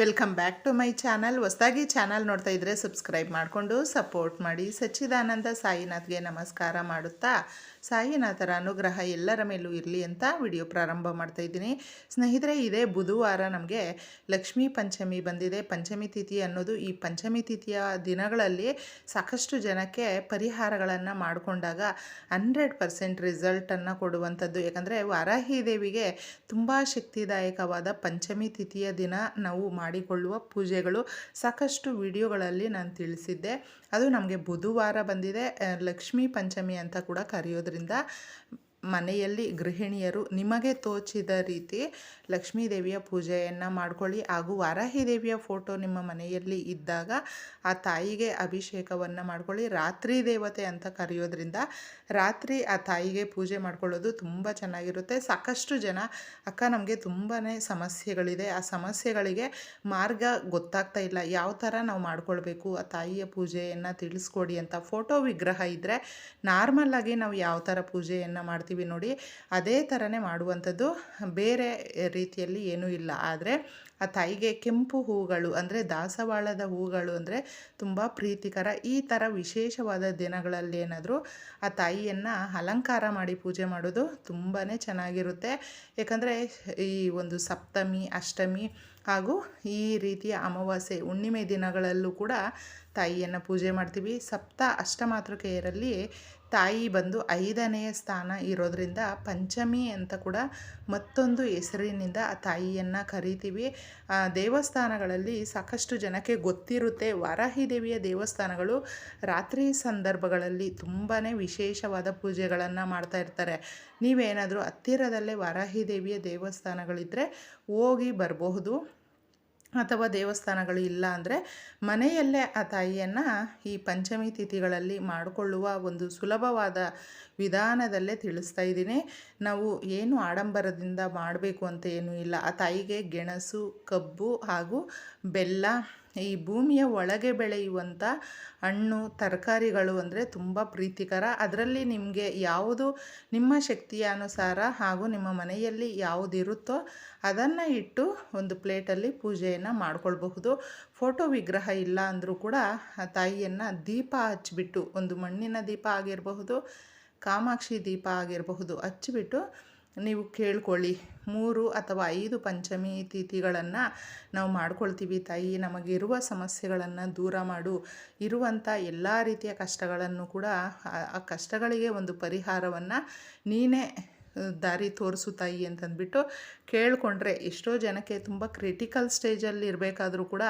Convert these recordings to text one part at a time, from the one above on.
Welcome back to my channel. ಹೊಸದಾಗಿ channel ನೋಡ್ತಾ ಇದ್ದರೆ ಸಬ್ಸ್ಕ್ರೈಬ್ ಮಾಡಿಕೊಂಡು ಸಪೋರ್ಟ್ ಮಾಡಿ. ಸಚ್ಚಿದಾನಂದ ಸಾಯಿನಾಥ್ಗೆ ನಮಸ್ಕಾರ ಮಾಡುತ್ತಾ? ಸಾಯಿನಾಥರ ಅನುಗ್ರಹ ಎಲ್ಲರ ಮೇಲೂ ಇರಲಿ ಅಂತ ವಿಡಿಯೋ ಪ್ರಾರಂಭ ಮಾಡ್ತಾ ಇದ್ದೀನಿ. ಸ್ನೇಹಿತರೆ, ಇದೇ ಬುಧವಾರ ನಮಗೆ ಲಕ್ಷ್ಮೀ ಪಂಚಮಿ ಬಂದಿದೆ. ಪಂಚಮಿ ತಿಥಿ ಅನ್ನೋದು ಈ ಪಂಚಮಿ ತಿಥಿಯ ದಿನಗಳಲ್ಲಿ ಸಾಕಷ್ಟು ಜನಕ್ಕೆ ಪರಿಹಾರಗಳನ್ನು ಮಾಡಿಕೊಂಡಾಗ ಹಂಡ್ರೆಡ್ ಪರ್ಸೆಂಟ್ ರಿಸಲ್ಟನ್ನು ಕೊಡುವಂಥದ್ದು. ಯಾಕಂದರೆ ವಾರಾಹಿ ದೇವಿಗೆ ತುಂಬ ಶಕ್ತಿದಾಯಕವಾದ ಪಂಚಮಿ ತಿಥಿಯ ದಿನ ನಾವು ಮಾಡಿಕೊಳ್ಳುವ ಪೂಜೆಗಳು. ಸಾಕಷ್ಟು ವಿಡಿಯೋಗಳಲ್ಲಿ ನಾನು ತಿಳಿಸಿದ್ದೆ. ಅದು ನಮಗೆ ಬುಧವಾರ ಬಂದಿದೆ. ಲಕ್ಷ್ಮೀ ಪಂಚಮಿ ಅಂತ ಕೂಡ ಕರೆಯೋದ್ರಿಂದ ಮನೆಯಲ್ಲಿ ಗೃಹಿಣಿಯರು ನಿಮಗೆ ತೋಚಿದ ರೀತಿ ಲಕ್ಷ್ಮೀ ದೇವಿಯ ಪೂಜೆಯನ್ನು ಮಾಡ್ಕೊಳ್ಳಿ. ಹಾಗೂ ವಾರಾಹಿ ದೇವಿಯ ಫೋಟೋ ನಿಮ್ಮ ಮನೆಯಲ್ಲಿ ಇದ್ದಾಗ ಆ ತಾಯಿಗೆ ಅಭಿಷೇಕವನ್ನು ಮಾಡ್ಕೊಳ್ಳಿ. ರಾತ್ರಿ ದೇವತೆ ಅಂತ ಕರೆಯೋದ್ರಿಂದ ರಾತ್ರಿ ಆ ತಾಯಿಗೆ ಪೂಜೆ ಮಾಡ್ಕೊಳ್ಳೋದು ತುಂಬ ಚೆನ್ನಾಗಿರುತ್ತೆ. ಸಾಕಷ್ಟು ಜನ, ಅಕ್ಕ ನಮಗೆ ತುಂಬಾ ಸಮಸ್ಯೆಗಳಿದೆ. ಆ ಸಮಸ್ಯೆಗಳಿಗೆ ಮಾರ್ಗ ಗೊತ್ತಾಗ್ತಾ ಇಲ್ಲ. ಯಾವ ಥರ ನಾವು ಮಾಡ್ಕೊಳ್ಬೇಕು? ಆ ತಾಯಿಯ ಪೂಜೆಯನ್ನು ತಿಳಿಸ್ಕೊಡಿ ಅಂತ ಫೋಟೋ ವಿಗ್ರಹ ಇದ್ದರೆ ನಾರ್ಮಲ್ಲಾಗಿ ನಾವು ಯಾವ ಥರ ಪೂಜೆಯನ್ನು ಮಾಡ್ತೀವಿ? ನೋಡಿ. ಅದೇ ಥರನೇ ಮಾಡುವಂಥದ್ದು. ಬೇರೆ ರೀತಿಯಲ್ಲಿ ಏನೂ ಇಲ್ಲ. ಆದರೆ ಆ ತಾಯಿಗೆ ಕೆಂಪು ಹೂಗಳು ಅಂದರೆ ದಾಸವಾಳದ ಹೂಗಳು ಅಂದರೆ ತುಂಬ ಪ್ರೀತಿಕರ. ಈ ಥರ ವಿಶೇಷವಾದ ದಿನಗಳಲ್ಲಿ ಏನಾದರೂ ಆ ತಾಯಿಯನ್ನು ಅಲಂಕಾರ ಮಾಡಿ ಪೂಜೆ ಮಾಡೋದು ತುಂಬಾ ಚೆನ್ನಾಗಿರುತ್ತೆ. ಯಾಕಂದರೆ ಈ ಒಂದು ಸಪ್ತಮಿ, ಅಷ್ಟಮಿ ಹಾಗೂ ಈ ರೀತಿಯ ಅಮಾವಾಸ್ಯೆ, ಹುಣ್ಣಿಮೆ ದಿನಗಳಲ್ಲೂ ಕೂಡ ತಾಯಿಯನ್ನು ಪೂಜೆ ಮಾಡ್ತೀವಿ. ಸಪ್ತ ಅಷ್ಟಮಾತೃಕೆಯರಲ್ಲಿ ತಾಯಿ ಬಂದು ಐದನೆಯ ಸ್ಥಾನ ಇರೋದರಿಂದ ಪಂಚಮಿ ಅಂತ ಕೂಡ ಮತ್ತೊಂದು ಹೆಸರಿನಿಂದ ಆ ತಾಯಿಯನ್ನು ಕರಿತೀವಿ. ದೇವಸ್ಥಾನಗಳಲ್ಲಿ ಸಾಕಷ್ಟು ಜನಕ್ಕೆ ಗೊತ್ತಿರುತ್ತೆ. ವಾರಾಹಿ ದೇವಿಯ ದೇವಸ್ಥಾನಗಳು ರಾತ್ರಿ ಸಂದರ್ಭಗಳಲ್ಲಿ ತುಂಬಾ ವಿಶೇಷವಾದ ಪೂಜೆಗಳನ್ನು ಮಾಡ್ತಾ ಇರ್ತಾರೆ. ನೀವೇನಾದರೂ ಹತ್ತಿರದಲ್ಲೇ ವಾರಾಹಿ ದೇವಿಯ ದೇವಸ್ಥಾನಗಳಿದ್ದರೆ ಹೋಗಿ ಬರಬಹುದು. ಅಥವಾ ದೇವಸ್ಥಾನಗಳು ಇಲ್ಲ ಅಂದರೆ ಮನೆಯಲ್ಲೇ ಆ ತಾಯಿಯನ್ನು ಈ ಪಂಚಮಿ ತಿಥಿಗಳಲ್ಲಿ ಮಾಡಿಕೊಳ್ಳುವ ಒಂದು ಸುಲಭವಾದ ವಿಧಾನದಲ್ಲೇ ತಿಳಿಸ್ತಾ ಇದ್ದೀನಿ. ನಾವು ಏನು ಆಡಂಬರದಿಂದ ಮಾಡಬೇಕು ಅಂತ ಏನೂ ಇಲ್ಲ. ಆ ತಾಯಿಗೆ ಗೆಣಸು, ಕಬ್ಬು ಹಾಗೂ ಬೆಲ್ಲ ಈ ಭೂಮಿಯ ಒಳಗೆ ಬೆಳೆಯುವಂಥ ಹಣ್ಣು, ತರಕಾರಿಗಳು ಅಂದರೆ ತುಂಬ ಪ್ರೀತಿಕರ. ಅದರಲ್ಲಿ ನಿಮಗೆ ಯಾವುದು ನಿಮ್ಮ ಶಕ್ತಿಯ ಅನುಸಾರ ಹಾಗೂ ನಿಮ್ಮ ಮನೆಯಲ್ಲಿ ಯಾವುದಿರುತ್ತೋ ಅದನ್ನು ಇಟ್ಟು ಒಂದು ಪ್ಲೇಟಲ್ಲಿ ಪೂಜೆಯನ್ನು ಮಾಡಿಕೊಳ್ಬಹುದು. ಫೋಟೋ ವಿಗ್ರಹ ಇಲ್ಲ ಅಂದರೂ ಕೂಡ ಆ ತಾಯಿಯನ್ನು ದೀಪ ಹಚ್ಚಿಬಿಟ್ಟು ಒಂದು ಮಣ್ಣಿನ ದೀಪ ಆಗಿರಬಹುದು, ಕಾಮಾಕ್ಷಿ ದೀಪ ಆಗಿರಬಹುದು ಹಚ್ಚಿಬಿಟ್ಟು ನೀವು ಕೇಳ್ಕೊಳ್ಳಿ. ಮೂರು ಅಥವಾ ಐದು ಪಂಚಮಿ ತಿಥಿಗಳನ್ನು ನಾವು ಮಾಡ್ಕೊಳ್ತೀವಿ ತಾಯಿ. ನಮಗಿರುವ ಸಮಸ್ಯೆಗಳನ್ನು ದೂರ ಮಾಡು. ಇರುವಂಥ ಎಲ್ಲ ರೀತಿಯ ಕಷ್ಟಗಳನ್ನು ಕೂಡ ಆ- ಕಷ್ಟಗಳಿಗೆ ಒಂದು ಪರಿಹಾರವನ್ನು ನೀನೇ ದಾರಿ ತೋರಿಸು ತಾಯಿ ಅಂತಂದ್ಬಿಟ್ಟು ಕೇಳಿಕೊಂಡ್ರೆ ಎಷ್ಟೋ ಜನಕ್ಕೆ ತುಂಬ ಕ್ರಿಟಿಕಲ್ ಸ್ಟೇಜಲ್ಲಿ ಇರಬೇಕಾದ್ರೂ ಕೂಡ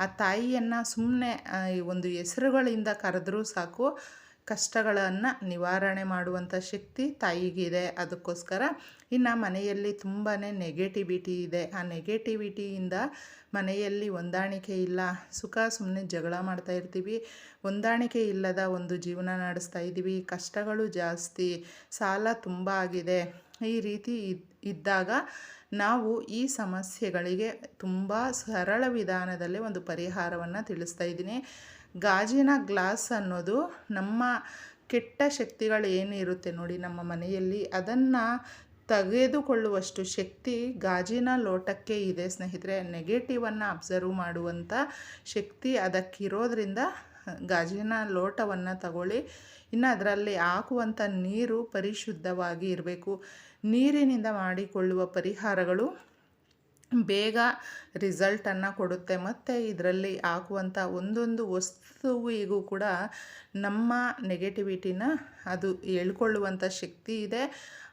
ಆ ತಾಯಿಯನ್ನು ಸುಮ್ಮನೆ ಒಂದು ಹೆಸರುಗಳಿಂದ ಕರೆದ್ರೂ ಸಾಕು. ಕಷ್ಟಗಳನ್ನು ನಿವಾರಣೆ ಮಾಡುವಂಥ ಶಕ್ತಿ ತಾಯಿಗಿದೆ. ಅದಕ್ಕೋಸ್ಕರ ಇನ್ನು ಮನೆಯಲ್ಲಿ ತುಂಬಾ ನೆಗೆಟಿವಿಟಿ ಇದೆ. ಆ ನೆಗೆಟಿವಿಟಿಯಿಂದ ಮನೆಯಲ್ಲಿ ಹೊಂದಾಣಿಕೆ ಇಲ್ಲ. ಸುಖ ಸುಮ್ಮನೆ ಜಗಳ ಮಾಡ್ತಾ ಇರ್ತೀವಿ. ಹೊಂದಾಣಿಕೆ ಇಲ್ಲದ ಒಂದು ಜೀವನ ನಡೆಸ್ತಾ ಇದ್ದೀವಿ. ಕಷ್ಟಗಳು ಜಾಸ್ತಿ. ಸಾಲ ತುಂಬ ಆಗಿದೆ. ಈ ರೀತಿ ಇದ್- ಇದ್ದಾಗ ನಾವು ಈ ಸಮಸ್ಯೆಗಳಿಗೆ ತುಂಬ ಸರಳ ವಿಧಾನದಲ್ಲಿ ಒಂದು ಪರಿಹಾರವನ್ನು ತಿಳಿಸ್ತಾ ಇದ್ದೀನಿ. ಗಾಜಿನ ಗ್ಲಾಸ್ ಅನ್ನೋದು ನಮ್ಮ ಕೆಟ್ಟ ಶಕ್ತಿಗಳು ಏನು ಇರುತ್ತೆ ನೋಡಿ ನಮ್ಮ ಮನೆಯಲ್ಲಿ ಅದನ್ನು ತೆಗೆದುಕೊಳ್ಳುವಷ್ಟು ಶಕ್ತಿ ಗಾಜಿನ ಲೋಟಕ್ಕೆ ಇದೆ. ಸ್ನೇಹಿತರೆ ನೆಗೆಟಿವನ್ನು ಅಬ್ಸರ್ವ್ ಮಾಡುವಂಥ ಶಕ್ತಿ ಅದಕ್ಕಿರೋದ್ರಿಂದ ಗಾಜಿನ ಲೋಟವನ್ನು ತಗೊಳ್ಳಿ. ಇನ್ನು ಅದರಲ್ಲಿ ಹಾಕುವಂಥ ನೀರು ಪರಿಶುದ್ಧವಾಗಿ ಇರಬೇಕು. ನೀರಿನಿಂದ ಮಾಡಿಕೊಳ್ಳುವ ಪರಿಹಾರಗಳು ಬೇಗ ರಿಸಲ್ಟನ್ನು ಕೊಡುತ್ತೆ. ಮತ್ತು ಇದರಲ್ಲಿ ಹಾಕುವಂಥ ಒಂದೊಂದು ವಸ್ತುವಿಗೂ ಕೂಡ ನಮ್ಮ ನೆಗೆಟಿವಿಟಿನ ಅದು ಹೇಳ್ಕೊಳ್ಳುವಂಥ ಶಕ್ತಿ ಇದೆ.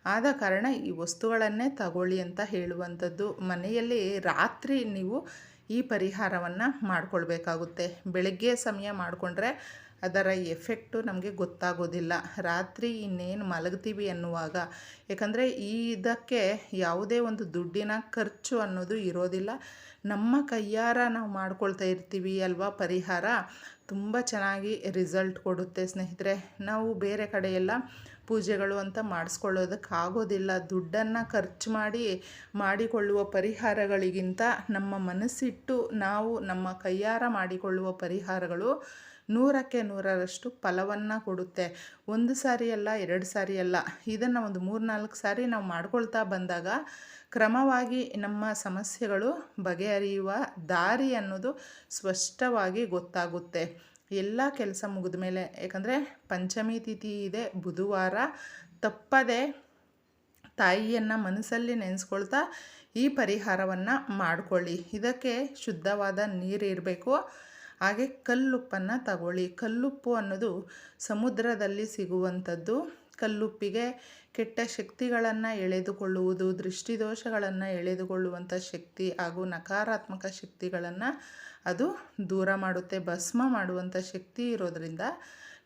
ಆದ ಕಾರಣ ಈ ವಸ್ತುಗಳನ್ನೇ ತಗೊಳ್ಳಿ ಅಂತ ಹೇಳುವಂಥದ್ದು. ಮನೆಯಲ್ಲಿ ರಾತ್ರಿ ನೀವು ಈ ಪರಿಹಾರವನ್ನು ಮಾಡಿಕೊಳ್ಬೇಕಾಗುತ್ತೆ. ಬೆಳಗ್ಗೆ ಸಮಯ ಮಾಡಿಕೊಂಡ್ರೆ ಅದರ ಎಫೆಕ್ಟು ನಮಗೆ ಗೊತ್ತಾಗೋದಿಲ್ಲ. ರಾತ್ರಿ ಇನ್ನೇನು ಮಲಗ್ತೀವಿ ಅನ್ನುವಾಗ ಯಾಕಂದರೆ ಈ ಇದಕ್ಕೆ ಯಾವುದೇ ಒಂದು ದುಡ್ಡಿನ ಖರ್ಚು ಅನ್ನೋದು ಇರೋದಿಲ್ಲ. ನಮ್ಮ ಕೈಯಾರ ನಾವು ಮಾಡ್ಕೊಳ್ತಾ ಇರ್ತೀವಿ ಅಲ್ವಾ ಪರಿಹಾರ? ತುಂಬ ಚೆನ್ನಾಗಿ ರಿಸಲ್ಟ್ ಕೊಡುತ್ತೆ ಸ್ನೇಹಿತರೆ. ನಾವು ಬೇರೆ ಕಡೆಯೆಲ್ಲ ಪೂಜೆಗಳು ಅಂತ ಮಾಡಿಸ್ಕೊಳ್ಳೋದಕ್ಕಾಗೋದಿಲ್ಲ ದುಡ್ಡನ್ನು ಖರ್ಚು ಮಾಡಿ, ಮಾಡಿಕೊಳ್ಳುವ ಪರಿಹಾರಗಳಿಗಿಂತ ನಮ್ಮ ಮನಸ್ಸಿಟ್ಟು ನಾವು ನಮ್ಮ ಕೈಯಾರ ಮಾಡಿಕೊಳ್ಳುವ ಪರಿಹಾರಗಳು ನೂರಕ್ಕೆ ನೂರರಷ್ಟು ಫಲವನ್ನು ಕೊಡುತ್ತೆ. ಒಂದು ಸಾರಿ ಅಲ್ಲ, ಎರಡು ಸಾರಿ ಅಲ್ಲ. ಇದನ್ನು ಒಂದು ಮೂರು ನಾಲ್ಕು ಸಾರಿ ನಾವು ಮಾಡ್ಕೊಳ್ತಾ ಬಂದಾಗ ಕ್ರಮವಾಗಿ ನಮ್ಮ ಸಮಸ್ಯೆಗಳು ಬಗೆಹರಿಯುವ ದಾರಿ ಅನ್ನೋದು ಸ್ಪಷ್ಟವಾಗಿ ಗೊತ್ತಾಗುತ್ತೆ. ಎಲ್ಲ ಕೆಲಸ ಮುಗಿದ ಮೇಲೆ, ಯಾಕಂದರೆ ಪಂಚಮಿ ತಿಥಿ ಇದೆ, ಬುಧವಾರ, ತಪ್ಪದೆ ತಾಯಿಯನ್ನು ಮನಸ್ಸಲ್ಲಿ ನೆನೆಸ್ಕೊಳ್ತಾ ಈ ಪರಿಹಾರವನ್ನು ಮಾಡಿಕೊಳ್ಳಿ. ಇದಕ್ಕೆ ಶುದ್ಧವಾದ ನೀರು ಇರಬೇಕು. ಹಾಗೆ ಕಲ್ಲುಪ್ಪನ್ನು ತಗೊಳ್ಳಿ. ಕಲ್ಲುಪ್ಪು ಅನ್ನೋದು ಸಮುದ್ರದಲ್ಲಿ ಸಿಗುವಂಥದ್ದು. ಕಲ್ಲುಪ್ಪಿಗೆ ಕೆಟ್ಟ ಶಕ್ತಿಗಳನ್ನು ಎಳೆದುಕೊಳ್ಳುವುದು, ದೃಷ್ಟಿದೋಷಗಳನ್ನು ಎಳೆದುಕೊಳ್ಳುವಂಥ ಶಕ್ತಿ ಹಾಗೂ ನಕಾರಾತ್ಮಕ ಶಕ್ತಿಗಳನ್ನು ಅದು ದೂರ ಮಾಡುತ್ತೆ, ಭಸ್ಮ ಮಾಡುವಂಥ ಶಕ್ತಿ ಇರೋದರಿಂದ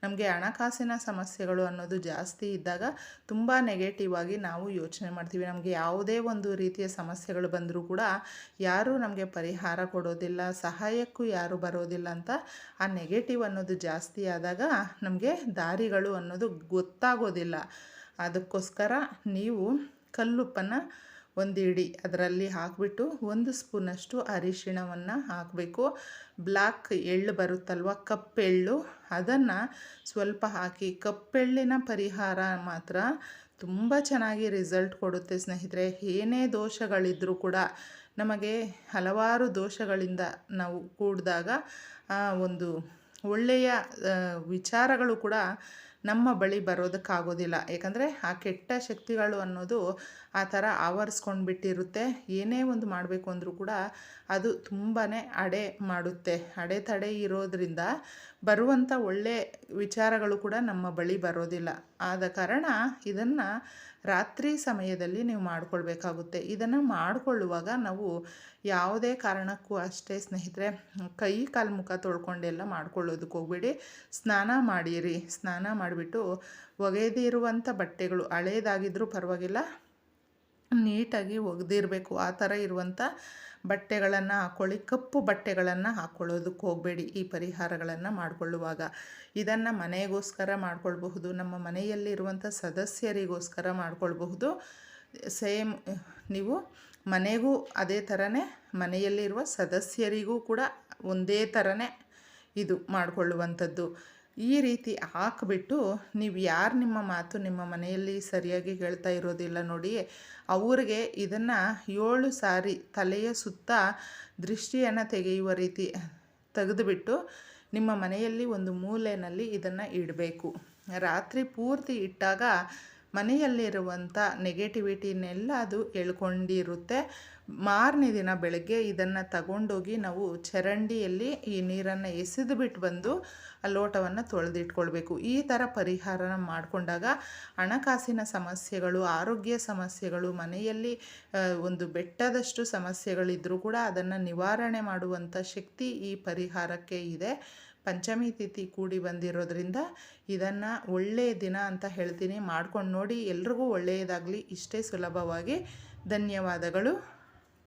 ನಮಗೆ ಹಣಕಾಸಿನ ಸಮಸ್ಯೆಗಳು ಅನ್ನೋದು ಜಾಸ್ತಿ ಇದ್ದಾಗ ತುಂಬ ನೆಗೆಟಿವ್ ಆಗಿ ನಾವು ಯೋಚನೆ ಮಾಡ್ತೀವಿ. ನಮಗೆ ಯಾವುದೇ ಒಂದು ರೀತಿಯ ಸಮಸ್ಯೆಗಳು ಬಂದರೂ ಕೂಡ ಯಾರೂ ನಮಗೆ ಪರಿಹಾರ ಕೊಡೋದಿಲ್ಲ, ಸಹಾಯಕ್ಕೂ ಯಾರು ಬರೋದಿಲ್ಲ ಅಂತ ಆ ನೆಗೆಟಿವ್ ಅನ್ನೋದು ಜಾಸ್ತಿ ಆದಾಗ ನಮಗೆ ದಾರಿಗಳು ಅನ್ನೋದು ಗೊತ್ತಾಗೋದಿಲ್ಲ. ಅದಕ್ಕೋಸ್ಕರ ನೀವು ಕಲ್ಲುಪ್ಪನ್ನು ಒಂದು ಇಡಿ ಅದರಲ್ಲಿ ಹಾಕಿಬಿಟ್ಟು ಒಂದು ಸ್ಪೂನಷ್ಟು ಅರಿಶಿಣವನ್ನು ಹಾಕಬೇಕು. ಬ್ಲ್ಯಾಕ್ ಎಳ್ಳು ಬರುತ್ತಲ್ವ ಕಪ್ಪೆಳ್ಳು ಅದನ್ನು ಸ್ವಲ್ಪ ಹಾಕಿ ಕಪ್ಪೆಳ್ಳಿನ ಪರಿಹಾರ ಮಾತ್ರ ತುಂಬ ಚೆನ್ನಾಗಿ ರಿಸಲ್ಟ್ ಕೊಡುತ್ತೆ ಸ್ನೇಹಿತರೆ. ಏನೇ ದೋಷಗಳಿದ್ದರೂ ಕೂಡ ನಮಗೆ ಹಲವಾರು ದೋಷಗಳಿಂದ ನಾವು ಕೂಡಿದಾಗ ಒಂದು ಒಳ್ಳೆಯ ವಿಚಾರಗಳು ಕೂಡ ನಮ್ಮ ಬಳಿ ಬರೋದಕ್ಕಾಗೋದಿಲ್ಲ. ಯಾಕಂದರೆ ಆ ಕೆಟ್ಟ ಶಕ್ತಿಗಳು ಅನ್ನೋದು ಆ ಥರ ಆವರಿಸ್ಕೊಂಡು ಬಿಟ್ಟಿರುತ್ತೆ ಏನೇ ಒಂದು ಮಾಡಬೇಕು ಅಂದರೂ ಕೂಡ ಅದು ತುಂಬಾ ಅಡೆ ಮಾಡುತ್ತೆ. ಅಡೆತಡೆ ಇರೋದರಿಂದ ಬರುವಂಥ ಒಳ್ಳೆ ವಿಚಾರಗಳು ಕೂಡ ನಮ್ಮ ಬಳಿ ಬರೋದಿಲ್ಲ. ಆದ ಕಾರಣ ಇದನ್ನು ರಾತ್ರಿ ಸಮಯದಲ್ಲಿ ನೀವು ಮಾಡಿಕೊಳ್ಬೇಕಾಗುತ್ತೆ. ಇದನ್ನು ಮಾಡಿಕೊಳ್ಳುವಾಗ ನಾವು ಯಾವುದೇ ಕಾರಣಕ್ಕೂ ಅಷ್ಟೇ ಸ್ನೇಹಿತರೆ, ಕೈ ಕಾಲು ಮುಖ ತೊಳ್ಕೊಂಡೆಲ್ಲ ಮಾಡ್ಕೊಳ್ಳೋದಕ್ಕೆ ಹೋಗ್ಬೇಡಿ. ಸ್ನಾನ ಮಾಡಿರಿ. ಸ್ನಾನ ಮಾಡಿಬಿಟ್ಟು ಒಗೆದಿರುವಂಥ ಬಟ್ಟೆಗಳು ಹಳೇದಾಗಿದ್ದರೂ ಪರವಾಗಿಲ್ಲ. ನೀಟಾಗಿ ಒಗೆದಿರಬೇಕು, ಆ ಥರ ಇರುವಂಥ ಬಟ್ಟೆಗಳನ್ನು ಹಾಕ್ಕೊಳ್ಳಿ ಕಪ್ಪು ಬಟ್ಟೆಗಳನ್ನು ಹಾಕ್ಕೊಳ್ಳೋದಕ್ಕೆ ಹೋಗಬೇಡಿ ಈ ಪರಿಹಾರಗಳನ್ನು ಮಾಡಿಕೊಳ್ಳುವಾಗ. ಇದನ್ನು ಮನೆಗೋಸ್ಕರ ಮಾಡಿಕೊಳ್ಬಹುದು, ನಮ್ಮ ಮನೆಯಲ್ಲಿರುವಂಥ ಸದಸ್ಯರಿಗೋಸ್ಕರ ಮಾಡಿಕೊಳ್ಬಹುದು. ಸೇಮ್, ನೀವು ಮನೆಗೂ ಅದೇ ಥರನೇ ಮನೆಯಲ್ಲಿರುವ ಸದಸ್ಯರಿಗೂ ಕೂಡ ಒಂದೇ ಥರನೇ ಇದು ಮಾಡಿಕೊಳ್ಳುವಂಥದ್ದು. ಈ ರೀತಿ ಹಾಕಿಬಿಟ್ಟು ನೀವು ಯಾರು ನಿಮ್ಮ ಮಾತು ನಿಮ್ಮ ಮನೆಯಲ್ಲಿ ಸರಿಯಾಗಿ ಹೇಳ್ತಾ ಇರೋದಿಲ್ಲ ನೋಡಿ, ಅವ್ರಿಗೆ ಇದನ್ನು ಏಳು ಸಾರಿ ತಲೆಯ ಸುತ್ತ ದೃಷ್ಟಿಯನ್ನು ತೆಗೆಯುವ ರೀತಿ ತೆಗೆದುಬಿಟ್ಟು ನಿಮ್ಮ ಮನೆಯಲ್ಲಿ ಒಂದು ಮೂಲೆಯಲ್ಲಿ ಇದನ್ನು ಇಡಬೇಕು. ರಾತ್ರಿ ಪೂರ್ತಿ ಇಟ್ಟಾಗ ಮನೆಯಲ್ಲಿರುವಂಥ ನೆಗೆಟಿವಿಟಿನೆಲ್ಲ ಅದು ಎಳ್ಕೊಂಡಿರುತ್ತೆ ಮಾರನೇ ದಿನ ಬೆಳಗ್ಗೆ ಇದನ್ನು ತಗೊಂಡೋಗಿ ನಾವು ಚರಂಡಿಯಲ್ಲಿ ಈ ನೀರನ್ನು ಎಸೆದು ಬಿಟ್ಟು ಬಂದು ಆ ಲೋಟವನ್ನು ತೊಳೆದಿಟ್ಕೊಳ್ಬೇಕು. ಈ ಥರ ಪರಿಹಾರನ ಮಾಡಿಕೊಂಡಾಗ ಹಣಕಾಸಿನ ಸಮಸ್ಯೆಗಳು, ಆರೋಗ್ಯ ಸಮಸ್ಯೆಗಳು, ಮನೆಯಲ್ಲಿ ಒಂದು ಬೆಟ್ಟದಷ್ಟು ಸಮಸ್ಯೆಗಳಿದ್ದರೂ ಕೂಡ ಅದನ್ನು ನಿವಾರಣೆ ಮಾಡುವಂಥ ಶಕ್ತಿ ಈ ಪರಿಹಾರಕ್ಕೆ ಇದೆ. ಪಂಚಮಿ ತಿಥಿ ಕೂಡಿ ಬಂದಿರೋದ್ರಿಂದ ಇದನ್ನು ಒಳ್ಳೆಯ ದಿನ ಅಂತ ಹೇಳ್ತೀನಿ. ಮಾಡ್ಕೊಂಡು ನೋಡಿ ಎಲ್ರಿಗೂ ಒಳ್ಳೆಯದಾಗಲಿ. ಇಷ್ಟೇ ಸುಲಭವಾಗಿ. ಧನ್ಯವಾದಗಳು.